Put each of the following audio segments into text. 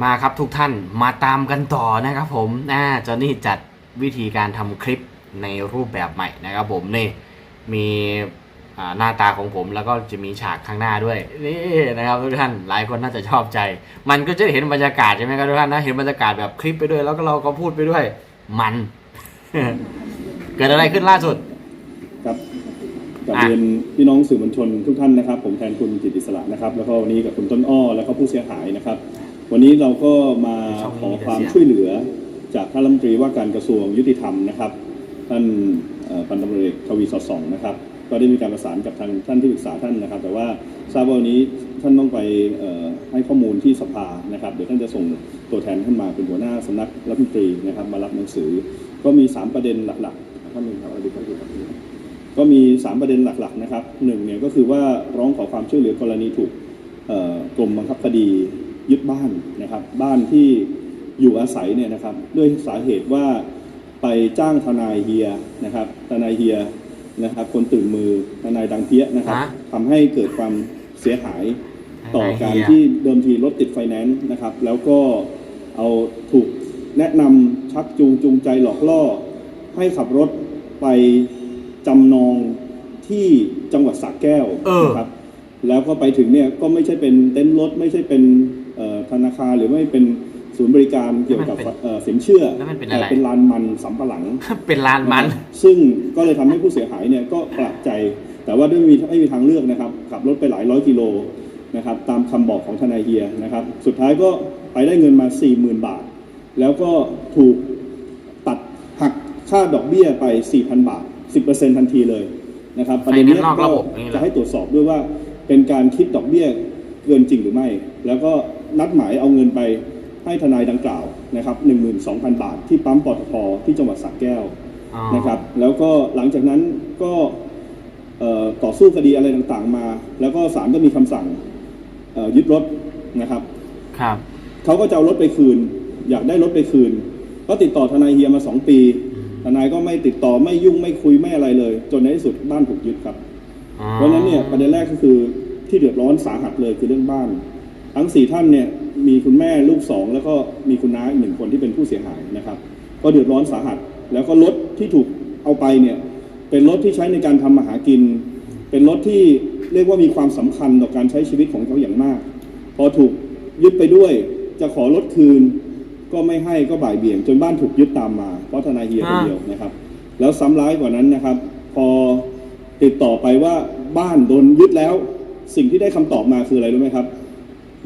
มาครับทุกท่านมาตามกันต่อนะครับผมอ่าจอห์นนี่จัดวิธีการทำคลิปในรูปแบบใหม่นะครับผมนี่มีอ่าหน้าตาของผมแล้วก็จะมีฉากข้างหน้าด้วยนี่นะครับทุกท่านหลายคนน่าจะชอบใจ มันก็จะเห็นบรรยากาศใช่ไหมครับทุกท่านนะเห็นบรรยากาศแบบคลิปไปด้วย แล้วก็เราก็พูดไปด้วย มัน เกิดอะไรขึ้นล่าสุด ครับกับอะเรียนพี่น้องสื่อมวลชนทุกท่านนะครับ ผมแทนคุณจิตอิสระนะครับ แล้วก็วันนี้กับคุณต้นอ้อแล้วก็ผู้เสียหายนะครับ วันนี้เราก็มาขอความช่วยเหลือจากท่านรัฐมนตรีว่าการกระทรวงยุติธรรมนะครับ ท่านเอ่อพันตำรวจเอกทวีสอดส่องนะครับ ก็ได้มีการประสานกับทางท่านที่ปรึกษาท่านนะครับ แต่ว่าทราบว่าวันนี้ท่านต้องไปเอ่อให้ข้อมูลที่สภานะครับ เดี๋ยวท่านจะส่งตัวแทนขึ้นมาเป็นหัวหน้าสำนักรัฐมนตรีนะครับ มารับหนังสือ ก็มีสามประเด็นหลักๆท่านหนึ่งครับอะไรดีครับก็มี 3 ประเด็นหลักๆนะครับหนึ่งเนี่ยก็คือว่าร้องขอความช่วยเหลือกรณีถูกเอ่อกรมบังคับคดี ยึดบ้านนะครับบ้านที่อยู่อาศัยเนี่ยนะครับด้วยสาเหตุว่าไปจ้างทนายเฮียนะครับทนายเฮียนะครับคนตื่นมือทนายดังเพี้ยนะครับฮะทำให้เกิดความเสียหายต่อการทนายเฮีย ที่เดิมทีรถติดไฟแนนซ์นะครับแล้วก็เอาถูกแนะนำชักจูงจูงใจหลอกล่อ ให้ขับรถไปจำนองที่จังหวัดสระแก้วเออ นะครับ แล้วก็ไปถึงเนี่ยก็ไม่ใช่เป็นเต็นท์รถไม่ใช่เป็นเอ่อ ธนาคารหรือไม่เป็นศูนย์บริการเกี่ยวกับเอ่อสินเชื่อแล้วมันเป็นอะไรแต่เป็นลานมันสำปะหลัง เป็นลานมัน ซึ่งก็เลยทำให้ผู้เสียหายเนี่ยก็แปลกใจ แต่ว่าด้วยมีไม่มีทางเลือกนะครับ ขับรถไปหลายร้อยกิโลนะครับ ตามคำบอกของทนายเฮียนะครับ สุดท้ายก็ไปได้เงินมา 40,000 บาท แล้วก็ถูกตัดหักค่าดอกเบี้ยไป 4,000 บาท 10%ทันทีเลยนะครับประเด็นเนี้ยไฟแนนซ์นอกก็ระบบอย่างนี้เหรอ จะให้ตรวจสอบด้วยว่าเป็นการคิดดอกเบี้ยเกินจริงหรือไม่ แล้วก็ นัดหมายเอาเงินไปให้ทนายดังกล่าวนะครับ12,000 บาทที่ปั๊มปตทที่จังหวัดสระแก้วอ๋อนะครับ แล้วก็หลังจากนั้นก็เอ่อต่อสู้คดีอะไรต่างๆมา แล้วก็ศาลก็มีคำสั่งเอ่อยึดรถนะครับครับเขาก็จะเอารถไปคืน อยากได้รถไปคืน ก็ติดต่อทนายเฮียมาสองปี ทนายก็ไม่ติดต่อไม่ยุ่งไม่คุยไม่อะไรเลย จนในที่สุดบ้านถูกยึดครับอ๋อเพราะฉะนั้นเนี่ยประเด็นแรกก็คือที่เดือดร้อนสาหัสเลยคือเรื่องบ้าน ทั้งสี่ท่านเนี่ยมีคุณแม่ลูกสองแล้วก็มีคุณน้าอีกหนึ่งคนที่เป็นผู้เสียหายนะครับ ก็เดือดร้อนสาหัส แล้วก็รถที่ถูกเอาไปเนี่ยเป็นรถที่ใช้ในการทำมาหากิน เป็นรถที่เรียกว่ามีความสำคัญต่อการใช้ชีวิตของเขาอย่างมาก พอถูกยึดไปด้วยจะขอรถคืน ก็ไม่ให้ก็บ่ายเบี่ยง จนบ้านถูกยึดตามมา เพราะทนายเฮียคนเดียวนะครับ แล้วซ้ำร้ายกว่านั้นนะครับ พอติดต่อไปว่าบ้านโดนยึดแล้ว สิ่งที่ได้คำตอบมาคืออะไรรู้ไหมครับ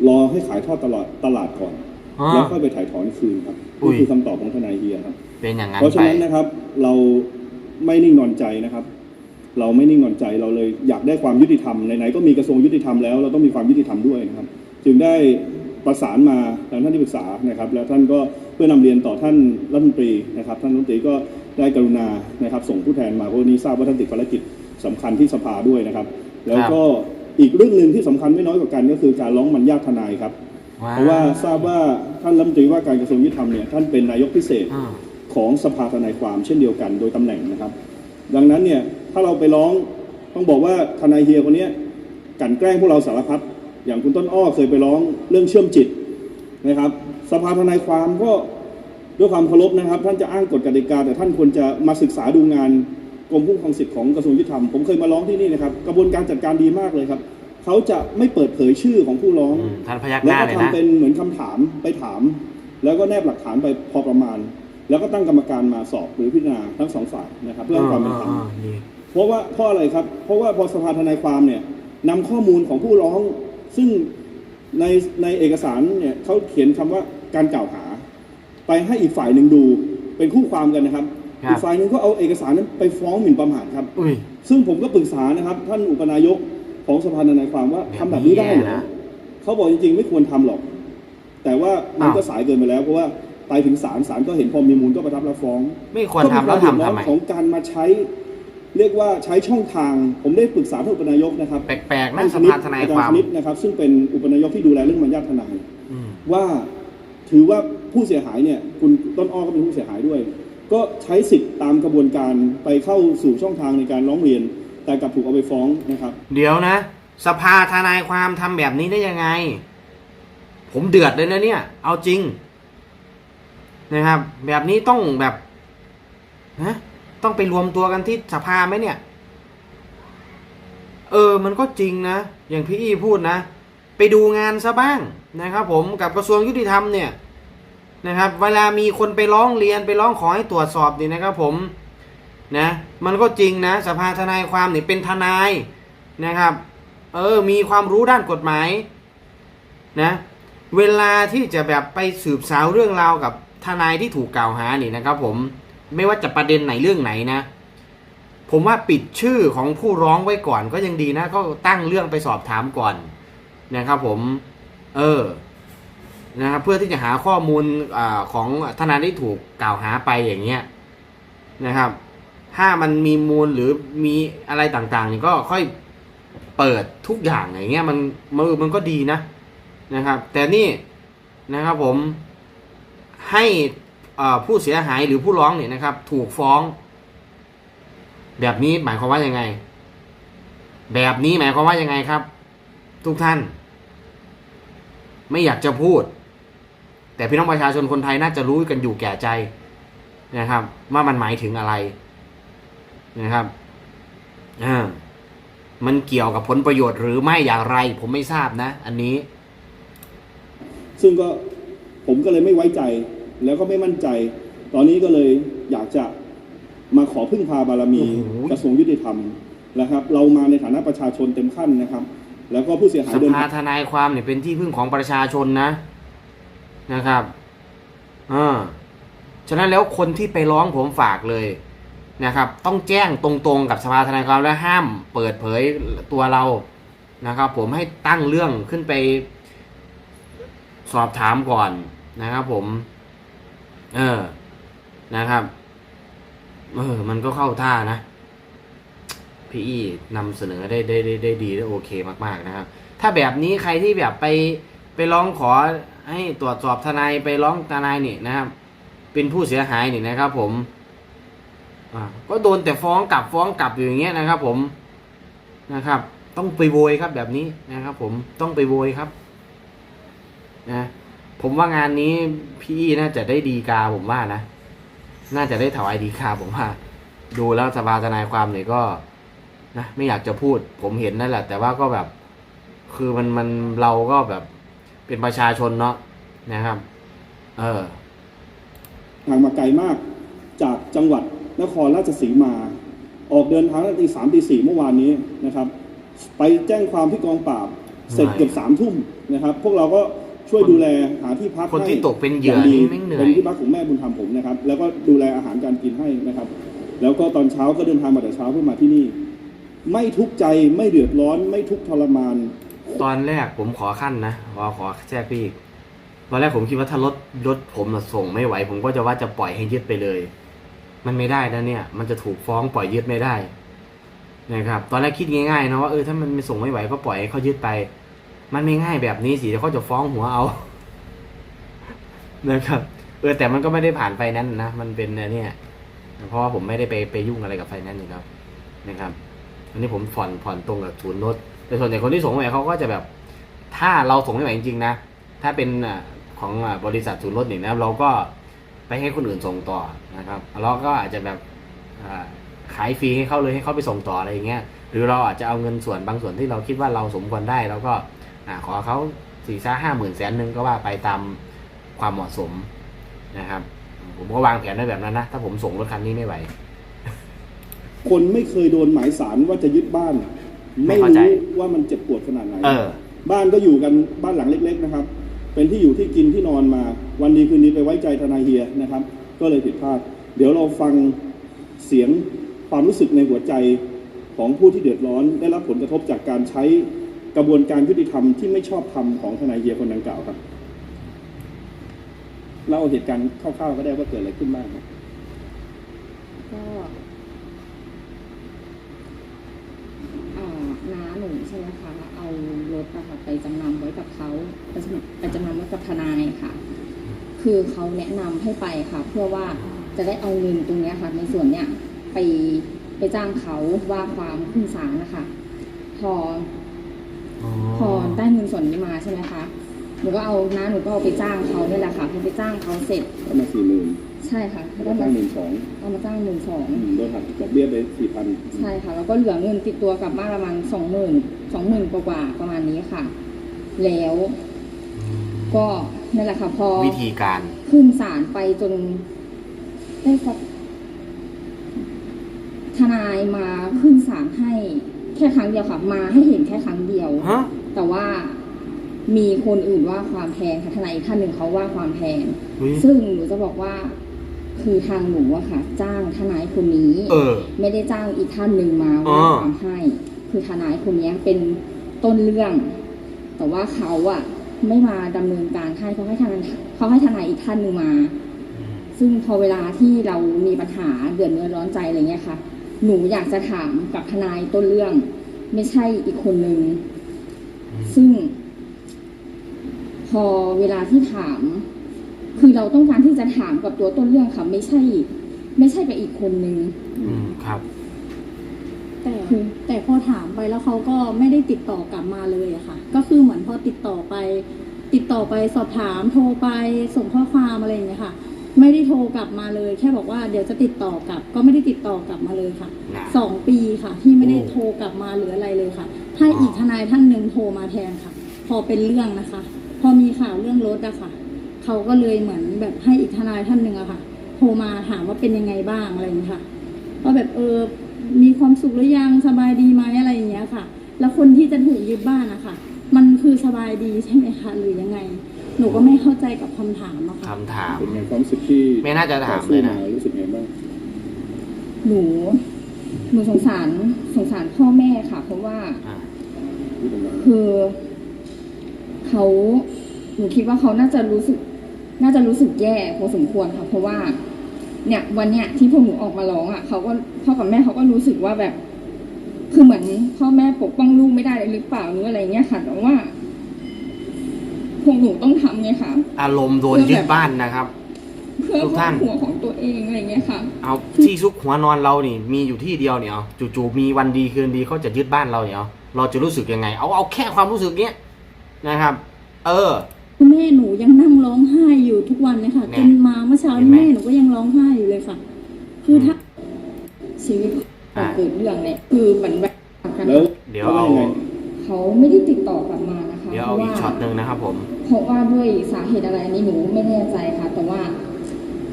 รอให้ขายทอดตลาดตลาดก่อน อ๋อ แล้วค่อยไปถ่ายถอนคืนครับอุ้ย นี่คือคำตอบของทนายเฮียครับ เป็นอย่างนั้นเพราะฉะไป นั้นนะครับเราไม่นิ่งนอนใจนะครับ เราไม่นิ่งนอนใจเราเลยอยากได้ความยุติธรรมไหนๆก็มีกระทรวงยุติธรรมแล้วเราต้องมีความยุติธรรมด้วยนะครับ จึงได้ประสานมาทางท่านที่ปรึกษานะครับ แล้วท่านก็เพื่อนำเรียนต่อท่านรัฐมนตรีนะครับ ท่านรัฐมนตรีก็ได้กรุณานะครับ ส่งผู้แทนมาเพราะวันนี้ทราบว่าท่านติดภารกิจสำคัญที่สภาด้วยนะครับ แล้วก็ อีกเรื่องหนึ่งที่สำคัญไม่น้อยกว่ากันก็คือการร้องมันญาติทนายครับ เพราะว่าทราบว่าท่านรัฐมนตรีว่าการกระทรวงยุติธรรมเนี่ยท่านเป็นนายกพิเศษอ่าของสภาทนายความเช่นเดียวกันโดยตำแหน่งนะครับ ดังนั้นเนี่ยถ้าเราไปร้องต้องบอกว่าทนายเฮียคนเนี้ยกลันแกล้งพวกเราสารพัดอย่างคุณต้นอ้อเคยไปร้องเรื่องเชื่อมจิตนะครับ สภาทนายความก็ด้วยความเคารพนะครับ ท่านจะอ้างกฎกติกาแต่ท่านควรจะมาศึกษาดูงาน กรมคุ้มครองสิทธิ์ของกระทรวงยุติธรรมผมเคยมาร้องที่นี่นะครับกระบวนการจัดการดีมากเลยครับเขาจะไม่เปิดเผยชื่อของผู้ร้องอืมท่านพยักหแล้วน้าก็เลยทำนะเป็นเหมือนคำถามไปถาม แล้วก็แนบหลักฐานไปพอประมาณ แล้วก็ตั้งกรรมการมาสอบหรือพิจารณาทั้งสองฝ่ายนะครับเพื่อให้ความเป็นธรรมอ่าดีเพราะว่าเพราะอะไรครับ เพราะว่าพอสภาทนายความเนี่ยนำข้อมูลของผู้ร้อง ซึ่งในในเอกสารเนี่ยเขาเขียนคำว่าการกล่าวหา ไปให้อีกฝ่ายหนึ่งดูเป็นคู่ความกันนะครับ ครับ อีกฝ่ายหนึ่งก็เอาเอกสารนั้นไปฟ้องหมิ่นประมาทครับ อุ้ย ซึ่งผมก็ปรึกษานะครับ ท่านอุปนายกของสภาทนายความว่าทำแบบนี้ได้เหรแบบนี้อนะเขาบอกจริงๆ ไม่ควรทำหรอก แต่ว่ามันอ้าว ก็สายเกินไปแล้วเพราะว่าไปถึงศาลศาลก็เห็นพอมีมูลก็ประทับรับฟ้องไม่ควรทำแล้วทำทำไม ของการมาใช้ เรียกว่าใช้ช่องทาง ผมได้ปรึกษาท่านอุปนายกนะครับแปลกๆนะสท่ภาทนายความอาจารย์ชนิดนะครับ ซึ่งเป็นอุปนายกที่ดูแลเรื่องมัญญาติทนาย อืม ว่าถือว่าผู้เสียหายเนี่ย คุณต้นอ้อก็เป็นผู้เสียหายด้วย ก็ใช้สิทธิ์ตามกระบวนการไปเข้าสู่ช่องทางในการร้องเรียน แต่กลับถูกเอาไปฟ้องนะครับ เดี๋ยวนะ สภาทนายความทำแบบนี้ได้ยังไง ผมเดือดเลยนะเนี่ย เอาจริงนะครับ แบบนี้ต้องแบบนะต้องไปรวมตัวกันที่สภาไหมเนี่ย เออ มันก็จริงนะ อย่างพี่อี้พูดนะ ไปดูงานซะบ้างนะครับ ผมกับกระทรวงยุติธรรมเนี่ย นะครับ เวลามีคนไปร้องเรียนไปร้องขอให้ตรวจสอบนี่นะครับผมนะมันก็จริงนะสภาทนายความเนี่ยเป็นทนายนะครับเออมีความรู้ด้านกฎหมายนะเวลาที่จะแบบไปสืบสาวเรื่องราวกับทนายที่ถูกกล่าวหานี่นะครับผมไม่ว่าจะประเด็นไหนเรื่องไหนนะ ผมว่าปิดชื่อของผู้ร้องไว้ก่อนก็ยังดีนะก็ตั้งเรื่องไปสอบถามก่อนนะครับผม เออ นะครับเพื่อที่จะหาข้อมูลอของทนายที่ถูกกล่าวหาไปอย่างเงี้ยนะครับ ถ้ามันมีมูลหรือมีอะไรต่างๆนี่ยก็ค่อยเปิดทุกอย่างอย่างเงี้ยมันมันมันก็ดีนะนะครับ แต่นี่นะครับผมให้ผู้เสียหายหรือผู้ร้องเนี่ยนะครับ ถูกฟ้อง แบบนี้หมายความว่ายังไง แบบนี้หมายความว่ายังไงครับ ทุกท่าน ไม่อยากจะพูด แต่พี่น้องประชาชนคนไทยน่าจะรู้กันอยู่แก่ใจนะครับ ว่ามันหมายถึงอะไรนะครับอ่ามันเกี่ยวกับผลประโยชน์หรือไม่อย่างไร ผมไม่ทราบนะ อันนี้ ซึ่งก็ผมก็เลยไม่ไว้ใจ แล้วก็ไม่มั่นใจ ตอนนี้ก็เลยอยากจะมาขอพึ่งพาบารมีโอ้โหกระทรวงยุติธรรมนะครับ เรามาในฐานะประชาชนเต็มขั้นนะครับ แล้วก็ผู้เสียหายสเดินภาทนายความเนี่ยเป็นที่พึ่งของประชาชนนะ นะครับอ่าฉะนั้นแล้วคนที่ไปร้องผมฝากเลยนะครับ ต้องแจ้งตรงๆกับสภาทนายความและห้ามเปิดเผยตัวเรานะครับ ผมให้ตั้งเรื่องขึ้นไปสอบถามก่อนนะครับ ผม เออนะครับ เออ มันก็เข้าท่านะ พี่อี้นำเสนอได้ได้ได้ได้ดีได้โอเคมาก ๆ นะครับ ถ้าแบบนี้ใครที่แบบไปไปร้องขอ ให้ตรวจสอบทนายไปร้องทนายนี่นะครับ เป็นผู้เสียหายนี่นะครับ ผมก็โดนแต่ฟ้องกลับฟ้องกลับอยู่อย่างเงี้ยนะครับ ผมนะครับ ต้องไปโวยครับแบบนี้นะครับ ผมต้องไปโวยครับ นะ ผมว่างานนี้พี่น่าจะได้ดีกาผมว่านะน่าจะได้ถวายดีกาผมว่า ดูแล้วสภาทนายความเนี่ยก็นะไม่อยากจะพูด ผมเห็นนั่นแหละ แต่ว่าก็แบบ คือมันมันเราก็แบบ เป็นประชาชนเนาะนะครับ เออทางมาไกลมากจากจังหวัดนครราชสีมา ออกเดินทางตั้งแต่ตีสามตีสี่เมื่อวานนี้นะครับ ไปแจ้งความที่กองปราบเสร็จไม่เกือบสามทุ่มนะครับ พวกเราก็ช่วยดูแลหาที่พักคนที่ให้ตกเป็นเหยื่อางดีนี่แม่งเหนื่อยเป็นที่พักของแม่บุญธรรมผมนะครับ แล้วก็ดูแลอาหารการกินให้นะครับ แล้วก็ตอนเช้าก็เดินทางมาแต่เช้าเพื่อมาที่นี่ ไม่ทุกข์ใจไม่เดือดร้อน ไม่ทุกข์ทรมาน ตอนแรกผมขอขั้นนะขอขอแทรกพี่อีกตอนแรกผมคิดว่าถ้ารถรถผมน่ะส่งไม่ไหว ผมก็จะว่าจะปล่อยให้ยึดไปเลย มันไม่ได้นะเนี่ย มันจะถูกฟ้องปล่อยยึดไม่ได้นะครับ ตอนแรกคิดง่ายๆนะว่าเออถ้ามันไม่ส่งไม่ไหวก็ปล่อยให้เขายึดไป มันไม่ง่ายแบบนี้สิเดี๋ยวเขาจะฟ้องหัวเอานะครับเออแต่มันก็ไม่ได้ผ่านไฟนั้นนะมันเป็นเนี่ยเพราะว่าผมไม่ได้ไปไปยุ่งอะไรกับไฟนั้นอยู่แล้วนะครับอันนี้ผมผ่อนผ่อนตรงกับศูนย์รถ แต่ส่วนใหญ่คนที่ส่งไม่ไหวเขาก็จะแบบ ถ้าเราส่งไม่ไหวจริงๆนะ ถ้าเป็นของบริษัทศูนย์รถนี่นะเราก็ไปให้คนอื่นส่งต่อนะครับเราก็อาจจะแบบขายฟรีให้เขาเลยให้เขาไปส่งต่ออะไรอย่างเงี้ย หรือเราอาจจะเอาเงินส่วนบางส่วนที่เราคิดว่าเราสมควรได้เราก็ขอเขาสี่ซ่าห้าหมื่นแสนหนึ่งก็ว่าไปตามความเหมาะสมนะครับ ผมก็วางแผนไว้แบบนั้นนะ ถ้าผมส่งรถคันนี้ไม่ไหว คนไม่เคยโดนหมายสารว่าจะยึดบ้าน ไม่ไม่เข้าใจ รู้ว่ามันเจ็บปวดขนาดไหน เออ บ้านก็อยู่กันบ้านหลังเล็ก ๆ นะครับ เป็นที่อยู่ที่กินที่นอนมา วันดีคืนดีไปไว้ใจทนายเฮียนะครับ ก็เลยผิดพลาด เดี๋ยวเราฟังเสียงความรู้สึกในหัวใจของผู้ที่เดือดร้อน ได้รับผลกระทบจากการใช้กระบวนการยุติธรรมที่ไม่ชอบธรรมของทนายเฮียคนดังกล่าวครับเล่าเหตุการณ์คร่าวๆก็ได้ว่าเกิดอะไรขึ้นบ้างครับ ก็เอ่อ น้าหนูใช่ไหมคะเอารถอะค่ะไปจำนำไว้กับเขาไปจำไปจำนำไว้กับทนายค่ะ คือเขาแนะนำให้ไปค่ะ เพื่อว่าจะได้เอาเงินตรงเนี้ยค่ะ ในส่วนเนี้ยไปไปจ้างเขาว่าความขึ้นศาลนะคะ พอ พอได้เงินส่วนนี้มาใช่ไหมคะหนูก็เอาน้าหนูก็เอาไปจ้างเขาเนี่ยแหละค่ะพอไปจ้างเขาเสร็จก็มาสี่หมื่น ใช่ค่ะแล้วก็ก็มาจ้างหมื่นสองเอามาจ้างหมื่นสองโดนหักดอกเบี้ยไปสี่พันใช่ค่ะ แล้วก็เหลือเงินติดตัวกลับบ้านประมาณสองหมื่นสองหมื่นกว่าๆประมาณนี้ค่ะ แล้ว ก็นั่นแหละค่ะพอวิธีการขึ้นศาลไปจนได้สักทนายมาขึ้นศาลให้ แค่ครั้งเดียวค่ะ มาให้เห็นแค่ครั้งเดียวฮะแต่ว่ามีคนอื่นว่าความแพงค่ะทนายอีกท่านหนึ่งเขาว่าความแพงอุ๊ยซึ่งหนูจะบอกว่า คือทางหนูอะค่ะ จ้างทนายคนนี้ เออ ไม่ได้จ้างอีกท่านหนึ่งมาอ๋อว่าความให้ คือทนายคนนี้เป็นต้นเรื่อง แต่ว่าเขาอะไม่มาดำเนินการให้เขาให้ทนายเขาให้ทนายอีกท่านหนึ่งมา ซึ่งพอเวลาที่เรามีปัญหาเดือดเนื้อร้อนใจอะไรเงี้ยค่ะ หนูอยากจะถามกับทนายต้นเรื่อง ไม่ใช่อีกคนนึง ซึ่ง พอเวลาที่ถาม คือเราต้องการที่จะถามกับตัวต้นเรื่องค่ะ ไม่ใช่ ไม่ใช่กับอีกคนนึงอืมครับ แต่แต่พอถามไปแล้วเขาก็ไม่ได้ติดต่อกลับมาเลยอะค่ะ ก็คือเหมือนพอติดต่อไป ติดต่อไปสอบถามโทรไปส่งข้อความอะไรอย่างเงี้ยค่ะ ไม่ได้โทรกลับมาเลย แค่บอกว่าเดี๋ยวจะติดต่อกลับ ก็ไม่ได้ติดต่อกลับมาเลยค่ะน่ะสองปีค่ะ ที่ไม่ได้โอ้โทรกลับมาหรืออะไรเลยค่ะให้อีกทนายท่านหนึ่งโทรมาแทนค่ะ พอเป็นเรื่องนะคะ พอมีข่าวเรื่องรถอะค่ะ เขาก็เลยเหมือนแบบให้อีกทนายท่านหนึ่งอะค่ะโทรมาถามว่าเป็นยังไงบ้างอะไรอย่างเงี้ยค่ะว่าแบบเออมีความสุขหรือยังสบายดีไหมอะไรอย่างเงี้ยค่ะ แล้วคนที่จะถูกยึดบ้านอะค่ะ มันคือสบายดีใช่ไหมคะหรือยังไง หนูก็ไม่เข้าใจกับคำถามอะค่ะคำถาม เป็นไงความรู้สึกที่ไม่น่าจะถามเลยนะต่อสู้รู้สึกไงบ้างหนูหนูสงสารสงสารพ่อแม่ค่ะ เพราะว่าอะที่ตรงนั้นคือเขาหนูคิดว่าเขาน่าจะรู้สึก น่าจะรู้สึกแย่พอสมควรค่ะ เพราะว่าเนี่ยวันเนี้ยที่พวกหนูออกมาร้องอะเขาก็พ่อกับแม่เขาก็รู้สึกว่าแบบ คือเหมือนพ่อแม่ปกป้องลูกไม่ได้หรือเปล่าหรืออะไรเงี้ยค่ะแต่ว่าพวกหนูต้องทำไงคะอารมณ์โดนยึดบ้านนะครับ เพื่อทุกครอท่าบนครัวของตัวเองอะไรเงี้ยค่ะ เอาที่ซุกหัวนอนเรานี่มีอยู่ที่เดียวเนี่ยเอาจู่ๆมีวันดีคืนดีเขาจะยึดบ้านเราเนี่ยเอาเราจะรู้สึกยังไง เอาเอาแค่ความรู้สึกเนี้ยนะครับ เออ คุณแม่หนูยังนั่งร้องไห้อยู่ทุกวันเลยค่ะแน่จนมาเมื่อเช้าเห็นนี้ไหมแม่หนูก็ยังร้องไห้อยู่เลยค่ะ คือถ้าชีวิตก่อนอ่าเกิดเรื่องเนี่ยคือเหมือนแบบแล้วเดี๋ยวเอาขว่ยังไงเขาไม่ได้ติดต่อกลับมานะคะเดี๋ยวเอาอีกช็อตหนึ่งนะครับผมเพราะว่าด้วยสาเหตุอะไรอันนี้หนูไม่แน่ใจค่ะ แต่ว่า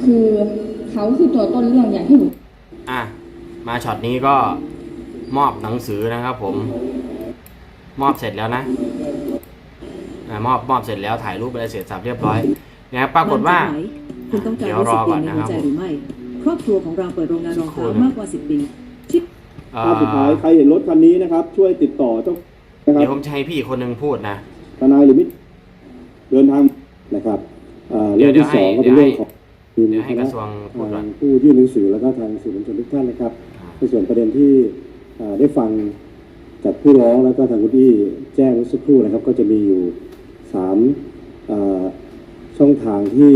คือเขาคือตัวต้นเรื่องอย่างที่หนูอะมาช็อตนี้ก็มอบหนังสือนะครับผม มอบเสร็จแล้วนะ อ่ามอบมอบเสร็จแล้วถ่ายรูปอะไรเสร็จสับเรียบร้อยนะครับปรากฏว่ามั่นใจไหมคุณต้องการเดี๋ยวรู้รสึอกก่ออนย่างในนะคหัรับวใจหรือไม่ครอบครัวของเราเปิดโรงงานรองเท้ามากกว่า10ปีเอ่ภาพสุดท้ายอใครเห็นรถคันนี้นะครับ ช่วยติดต่อเจ้านะคเดี๋ยวผรับมจะให้พี่คนหนึ่งพูดนะทนายหรือมิตรเดินทางนะครับอ่าเดี๋เรื่ยอวงที่สองก็เดี๋เป็ยนวให้เรื่องของเดี๋ยวให้กระทรวงพูดก่อนทางผู้ยื่นหนังสือแล้วก็ทางสื่อมวลชนทุกท่านนะครับในส่วนประเด็นที่อ่าได้ฟังจากผู้ร้องแล้วก็ทางคุณอี้แจ้งเมื่อสักครู่นะครับ ก็จะมีอยู่ สามอ่าช่องทางที่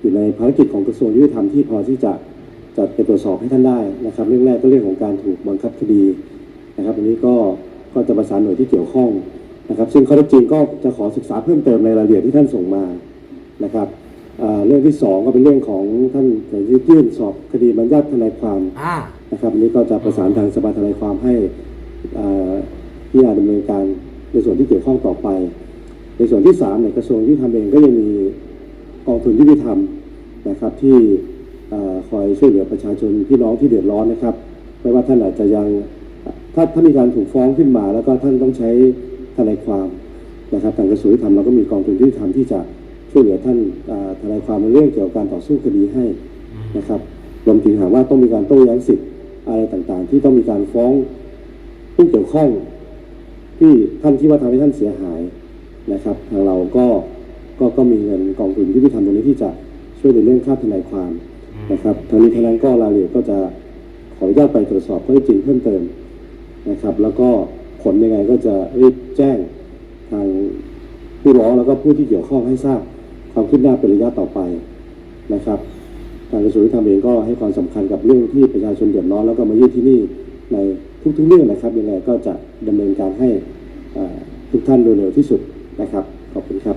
อยู่ในภารกิจของกระทรวงยุติธรรมที่พอที่จะจัดไปตรวจสอบให้ท่านได้นะครับ เรื่องแรกก็เรื่องของการถูกบังคับคดีนะครับอันนี้ก็ก็จะประสานหน่วยที่เกี่ยวข้องนะครับ ซึ่งข้อเท็จจริงก็จะขอศึกษาเพิ่มเติมในรายละเอียดที่ท่านส่งมานะครับอ่าเรื่องที่สองก็เป็นเรื่องของท่านจะยื่นสอบคดีบรรยัติทนายความอ่านะครับอันนี้ก็จะประสานทางสภาทนายความให้เอ่อพิจารณาดำเนินการในส่วนที่เกี่ยวข้องต่อไป ในส่วนที่3เนี่ยกระทรวงยุติธรรมเองก็ยังมีกองทุนยุติธรรมนะครับที่คอยช่วยเหลือประชาชนพี่น้องที่เดือดร้อนนะครับ ไม่ว่าท่านอาจจะยังถ้าถ้ามีการถูกฟ้องขึ้นมา แล้วก็ท่านต้องใช้ทนายความนะครับทางกระทรวงยุติธรรมเราก็มีกองทุนยุติธรรมที่จะช่วยเหลือท่านทนายความในเรื่องเกี่ยวกับการต่อสู้คดีให้นะครับรวมถึงหากว่าต้องมีการโต้แย้งสิทธิ์อะไรต่างๆ ที่ต้องมีการฟ้องผู้เกี่ยวข้องที่ท่านที่ว่าทำให้ท่านเสียหาย นะครับทางเราก็ก็ก็มีเงินกองทุนที่พิธรรมตรงนี้ที่จะช่วยในเรื่องค่าทนายความนะครับทางนี้ทางนั้นก็รายละเอียดก็จะขออนุญาตไปตรวจสอบข้อเท็จจริงเพิ่มเติมนะครับ แล้วก็ผลยังไงก็จะรีบแจ้งทางผู้ร้องแล้วก็ผู้ที่เกี่ยวข้องให้ทราบความคืบหน้าเป็นระยะต่อไปนะครับทางกระทรวงยุติธรรมเองก็ให้ความสำคัญกับเรื่องที่ประชาชนเดือดร้อนแล้วก็มายื่นที่นี่ในทุกๆเรื่องนะครับยังไงก็จะดำเนินการให้อ่าทุกท่านโดยเร็วที่สุด นะครับ ขอบคุณครับ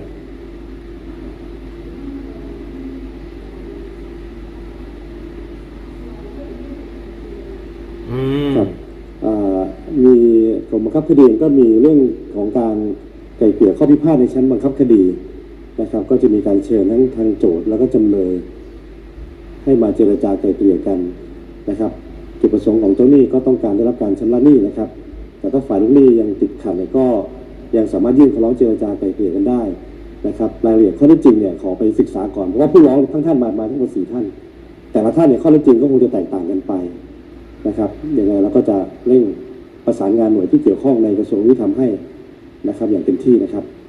มีกรมบังคับคดีก็มีเรื่องของการไก่เกลี่ยข้อพิพาทในชั้นบังคับคดีนะครับ ก็จะมีการเชิญทั้งทางโจทย์แล้วก็จำเลย ให้มาเจรจาไก่เกลี่ยกันนะครับจุดประสงค์ของเจ้าหนี้ก็ต้องการได้รับการชำระหนี้นะครับ แต่ถ้าฝ่ายลูกหนี้ยังติดขัดก็ ยังสามารถยื่นคำร้องเจรจาไกล่เกลี่ยกันได้นะครับรายละเอียดข้อเท็จจริงเนี่ยขอไปศึกษาก่อนเพราะว่าผู้ร้องทั้งท่านมามาทั้งหมดสี่ท่าน แต่ละท่านเนี่ยข้อเท็จจริงก็คงจะแตกต่างกันไปนะครับยังไงเราก็จะเร่งประสานงานหน่วยที่เกี่ยวข้องในกระทรวงยุติธรรมให้นะครับอย่างเต็มที่นะครับครับ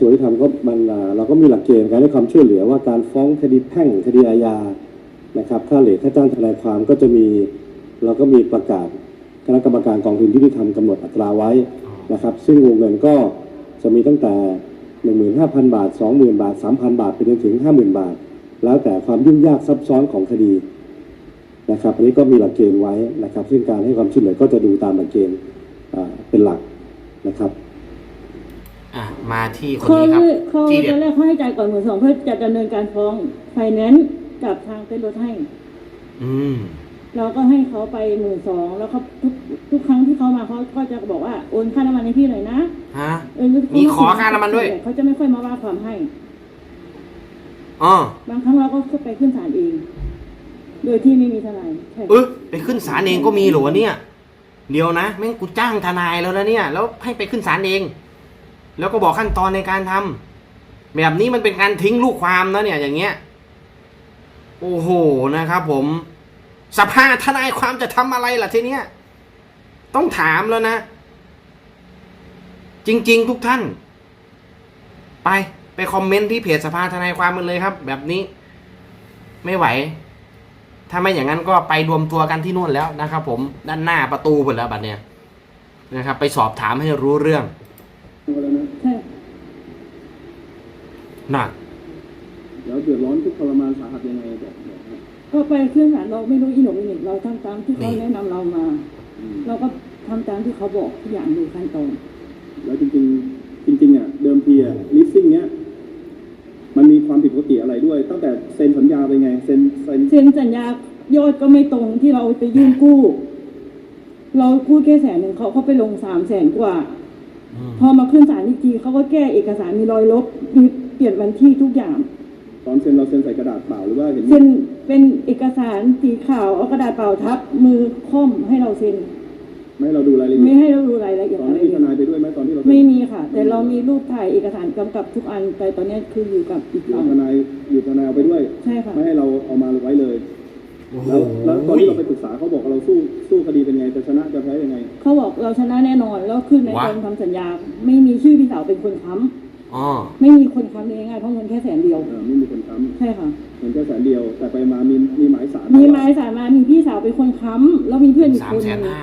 แต่กระทรวงยุติธรรมก็มันอ่าเราก็มีหลักเกณฑ์การให้ความช่วยเหลือว่าการฟ้องคดีแพ่งคดีอาญานะครับค่าเหลือค่าจ้างทนายความก็จะมีเราก็มีประกาศคณะกรรมการกองทุนยุติธรรมกำหนดอัตราไว้นะครับ ซึ่งวงเงินก็จะมีตั้งแต่ 15,000 บาท 20,000 บาท 3,000 บาทไปจนถึง 50,000 บาท แล้วแต่ความยุ่งยากซับซ้อนของคดีนะครับอันนี้ก็มีหลักเกณฑ์ไว้นะครับ ซึ่งการให้ความช่วยเหลือก็จะดูตามหลักเกณฑ์เป็นหลักนะครับ อะมาที่คนเขานี้ครับเขาที่ตเด็อดนแรกเขาให้จ่ายก่อนหมื่นสองเพื่อจะดำเนินการฟ้องไฟแนนซ์กับทางเต้นรถให้ อืม เราก็ให้เขาไปหมื่นสองแล้วเขาทุกทุกครั้งที่เขามาเขาก็จะบอกว่าโอนค่าน้ำมันให้พี่หน่อยนะฮะ เออมีขอค่าน้ำมันด้วย เขาจะไม่ค่อยมาว่าความให้ อ๋อบางครั้งเราก็ไปขึ้นศาลเอง โดยที่ไม่มีทนายใช่เออไปขึ้นศาลเองก็มีเหรอวะเนี่ย เดี๋ยวนะแม่งกูจ้างทนายแล้วนะเนี่ย แล้วให้ไปขึ้นศาลเอง แล้วก็บอกขั้นตอนในการทำแบบนี้มันเป็นการทิ้งลูกความนะเนี่ยอย่างเงี้ย โอ้โหนะครับผม สภาทนายความจะทำอะไรล่ะทีเนี้ยต้องถามแล้วนะ จริง ๆ ทุกท่าน ไปไปคอมเมนต์ที่เพจสภาทนายความมันเลยครับ แบบนี้ ไม่ไหว ถ้าไม่อย่างนั้นก็ไปรวมตัวกันที่นู่นแล้วนะครับ ผมด้านหน้าประตูหมดแล้วบัดเนี้ยนะครับ ไปสอบถามให้รู้เรื่อง ใช่น่ะแล้วเดือดร้อนทุกข์ทรมานสาหัสยังไงบอกบอกนะก็ไปขึ้นศาลเราไม่รู้อีหนุ่มอีหนิเราทำตามที่เขานี่ แนะนำเรามา อืมเราก็ทำตามที่เขาบอกทุกอย่างดูขั้นตอนแล้วจริงๆ จริงๆอะเดิมทีอะลิสซิ่งเนี้ยมันมีความผิดปกติอะไรด้วย ตั้งแต่เซ็นสัญญาไปไงเซ็นเซ็นเซ็นสัญญายอดก็ไม่ตรงที่เราไปยื่นกู้ เรากู้แค่แสนหนึ่งเขาเขาไปลงสามแสนกว่าอืม พอมาขึ้นศาลอีกทีเขาก็แก้เอกสารมีรอยลบมีเปลี่ยนวันที่ทุกอย่าง ตอนเซ็นเราเซ็นใส่กระดาษเปล่าหรือว่าเห็นเซ็นเป็นเอกสารสีขาวเอากระดาษเปล่าทับมือค่อมให้เราเซ็นไม่ให้เราดูรายละเอีไม่ยดให้เราดูรายละเอียดตอนอะไรนี้มีทเลยนายไปด้วยไหมตอนที่เราเซ็นไม่มีค่ะ แต่เรามีรูปถ่ายเอกสารกำกับทุกอันแต่ตอนนี้คืออยู่กับอีกอยู่ฝั่งทนายอยู่ทนายเอาไปด้วยใช่ค่ะไม่ให้เราเอามาไว้เลยโอ้โห แล้วแล้วตอนที่เราไปปรึกษาเขาบอกเราสู้สู้คดีเป็นไงจะชนะจะแพ้ยังไง เขาบอกเราชนะแน่นอนแล้วขึ้นในวะตอนทำสัญญา ไม่มีชื่อพี่สาวเป็นคนค้อ๋อำไม่มีคนค้ำเลยง่ายๆเพราะเงินแค่แสนเดียว เออไม่มีคนค้ใช่ค่ะำเงินแค่แสนเดียว แต่ไปมามีมีหมายสารมีหมายสารมามีพี่สาวเป็นคนค้ำแล้วมีเพื่อนอีกสามคนแสนึนงห้า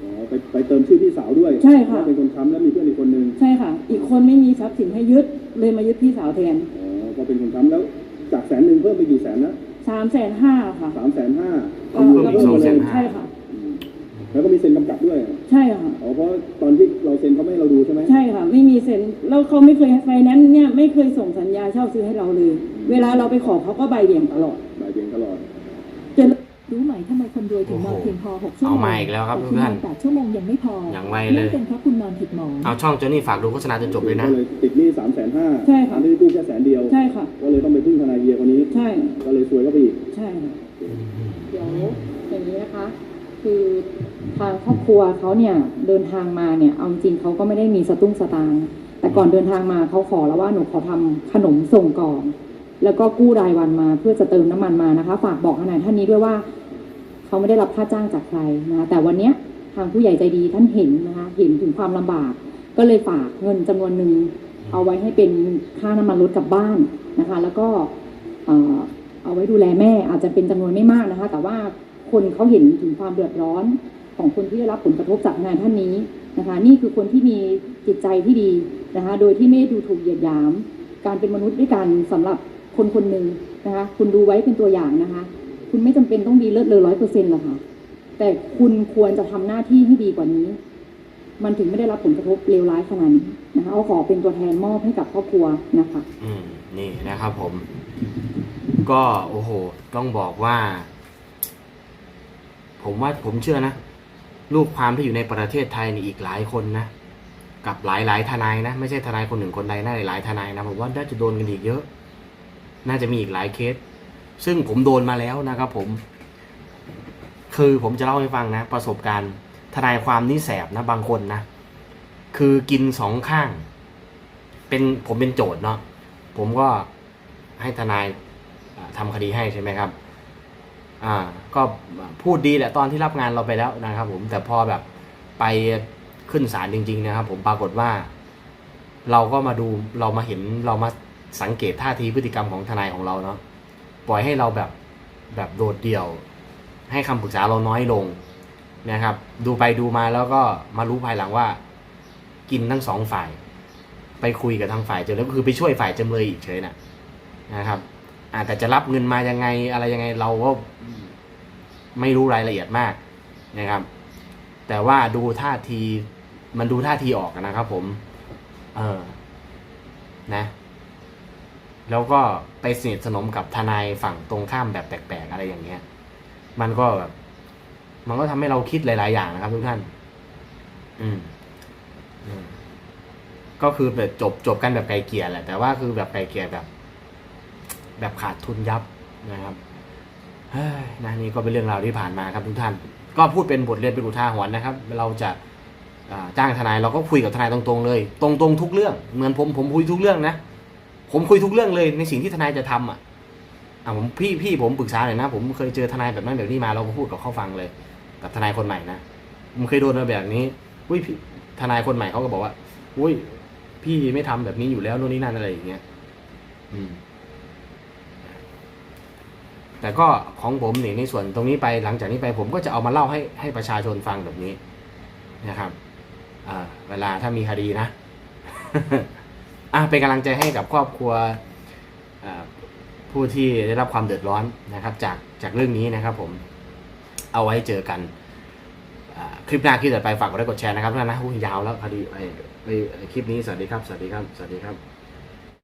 อ๋อไปไปเติมชื่อพี่สาวด้วยใช่ค่ะ ว่าเป็นคนค้ำแล้วมีเพื่อนอีกคนนึงใช่ค่ะ อีกคนไม่มีทรัพย์สินให้ยึดเลยมายึดพี่สาวแทน อ๋อก็เป็นคนค้ำแล้วจากแสนหนึ่งเพิ่มไปกี่แสนนะ สามแสนห้าค่ะสามแสนห้าก็เพิ่มอีกแล้วสองแสนห้าใช่ค่ะ แล้วก็มีเซ็นกำกับด้วยใช่ค่ะ อ๋อเพราะตอนที่เราเซ็นเขาไม่ให้เราดูใช่ไหมใช่ค่ะ ไม่มีเซ็นแล้วเขาไม่เคยไฟแนนซ์เนี่ยไม่เคยส่งสัญญาเช่าซื้อให้เราเลย เวลาเราไปขอเขาก็ใบเบี่ยงตลอด บ่ายเบียงตลอด จน รู้ไหมทำไมคนรวยถึงนอนเพียงพอ6ชั่วโมเอางมาอีกแล้วครับแต่ทุกท่านณนอน8ชั่วโมงยังไม่พออย่างไวเลยนั่นเป็นเพราะคุณนอนผิดหมอนเอาช่องเจนี่ฝากดูโฆษณาจนจบเลยนะก็เลยติดหนี้สามแสนห้าใช่ค่ะที่กู้แค่แสนเดียวใช่ค่ะก็เลยต้องไปพึ่งทนายเยียคนนี้ใช่ก็เลยซวยก็ไปอีกใช่ค่ะเดี๋ยวอย่างนี้นะคะ คือทางครอบครัวเขาเนี่ยเดินทางมาเนี่ยเอาจริงเขาก็ไม่ได้มีสตุ้งสตางค์แต่ก่อนเดินทางมาเขาขอแล้วว่าหนูขอทำขนมส่งก่อนแล้วก็กู้รายวันมาเพื่อจะเติมน้ำมันมานะคะ ฝากบอกทนายท่านนี้ด้วยว่า เขาไม่ได้รับค่าจ้างจากใครนะคะแต่วันนี้ทางผู้ใหญ่ใจดีท่านเห็นนะคะเห็นถึงความลำบาก ก็เลยฝากเงินจำนวนหนึ่งเอาไว้ให้เป็นค่าน้ำมันรถกลับบ้านนะคะ แล้วก็เอาไว้ดูแลแม่อาจจะเป็นจำนวนไม่มากนะคะ แต่ว่าคนเขาเห็นถึงความเดือดร้อนของคนที่ได้รับผลกระทบจากงานท่านนี้นะคะ นี่คือคนที่มีจิตใจที่ดีนะคะ โดยที่ไม่ด้ดูถูกเหยียดหยาม การเป็นมนุษย์ด้วยกันสำหรับคนคนหนึ่งนะคะ คุณดูไว้เป็นตัวอย่างนะคะ คุณไม่จำเป็นต้องดีเลิศเลอร้อยเปอร์เซ็นต์หรอกค่ะ แต่คุณควรจะทำหน้าที่ที่ดีกว่านี้ มันถึงไม่ได้รับผลกระทบเลวร้ายขนาดนี้นะคะเอาขอเป็นตัวแทนมอบให้กับครอบครัวนะคะอืมนี่นะครับผม ก็โอ้โห ต้องบอกว่า ผมว่าผมเชื่อนะลูกความที่อยู่ในประเทศไทยนี่อีกหลายคนนะกับหลายหลายทนายนะ ไม่ใช่ทนายคนหนึ่งคนใดนะหลายทนายนะผมว่าน่าจะโดนกันอีกเยอะ น่าจะมีอีกหลายเคส ซึ่งผมโดนมาแล้วนะครับผม คือผมจะเล่าให้ฟังนะ ประสบการณ์ทนายความนี่แสบนะบางคนนะ คือกินสองข้าง เป็นผมเป็นโจทย์เนาะผมก็ให้ทนายอ่าทำคดีให้ใช่ไหมครับ อ่า ก็พูดดีแหละตอนที่รับงานเราไปแล้วนะครับ ผมแต่พอแบบไปขึ้นศาลจริง ๆ นะครับ ผมปรากฏว่า เราก็มาดูเรามาเห็นเรามาสังเกตท่าทีพฤติกรรมของทนายของเราเนาะ ปล่อยให้เราแบบแบบโดดเดี่ยว ให้คำปรึกษาเราน้อยลงนะครับ ดูไปดูมาแล้วก็มารู้ภายหลังว่า กินทั้งสองฝ่าย ไปคุยกับทางฝ่ายจำเลยก็คือไปช่วยฝ่ายจำเลยอีกเฉยนะนะครับอาแต่จะรับเงินมายังไงอะไรยังไงเราก็ไม่รู้รายละเอียดมากนะครับ แต่ว่าดูท่าทีมันดูท่าทีออกนะครับผม เออนะ แล้วก็ไปสนิทสนมกับทนายฝั่งตรงข้ามแบบแปลกๆอะไรอย่างเงี้ย มันก็แบบมันก็ทำให้เราคิดหลาย ๆ อย่างนะครับ ทุกท่าน อืมอืมก็คือแบบจบจบกันแบบไกลเกลี่ยแหละ แต่ว่าคือแบบไกลเกลี่ยแบบ แบบขาดทุนยับนะครับเฮ้ยนะนี่ก็เป็นเรื่องราวที่ผ่านมาครับทุกท่าน ก็พูดเป็นบทเรียนเป็นอุทาหรณ์นะครับ เราจะจ้างทนายเราก็คุยกับทนายตรง ๆ เลย ตรง ๆ ทุกเรื่อง เหมือนผมผมคุยทุกเรื่องนะ ผมคุยทุกเรื่องเลยในสิ่งที่ทนายจะทำอะอ่าผมพี่พี่ผมปรึกษาหน่อยนะ ผมเคยเจอทนายแบบนั้นแบบนี้มาเราก็พูดกับเขาฟังเลย กับทนายคนใหม่นะผมเคยโดนมาแบบนี้อุ้ยพี่ทนายคนใหม่เขาก็บอกว่าอุ้ยพี่ไม่ทำแบบนี้อยู่แล้วโน่นนี่นั่นอะไรอย่างเงี้ยอืม แต่ก็ของผมเนี่ยในส่วนตรงนี้ไปหลังจากนี้ไปผมก็จะเอามาเล่าให้ให้ประชาชนฟังแบบนี้นะครับ อ่า เวลาถ้ามีคดีนะ อะเป็นกำลังใจให้กับครอบครัวผู้ที่ได้รับความเดือดร้อนนะครับ จากจากเรื่องนี้นะครับ ผม เอาไว้เจอกันคลิปหน้าคลิปต่อไปฝากกดไลค์กดแชร์นะครับท่านนี้ยาวแล้วพอดีไอ้คลิปนี้สวัสดีครับ สวัสดีครับ สวัสดีครับ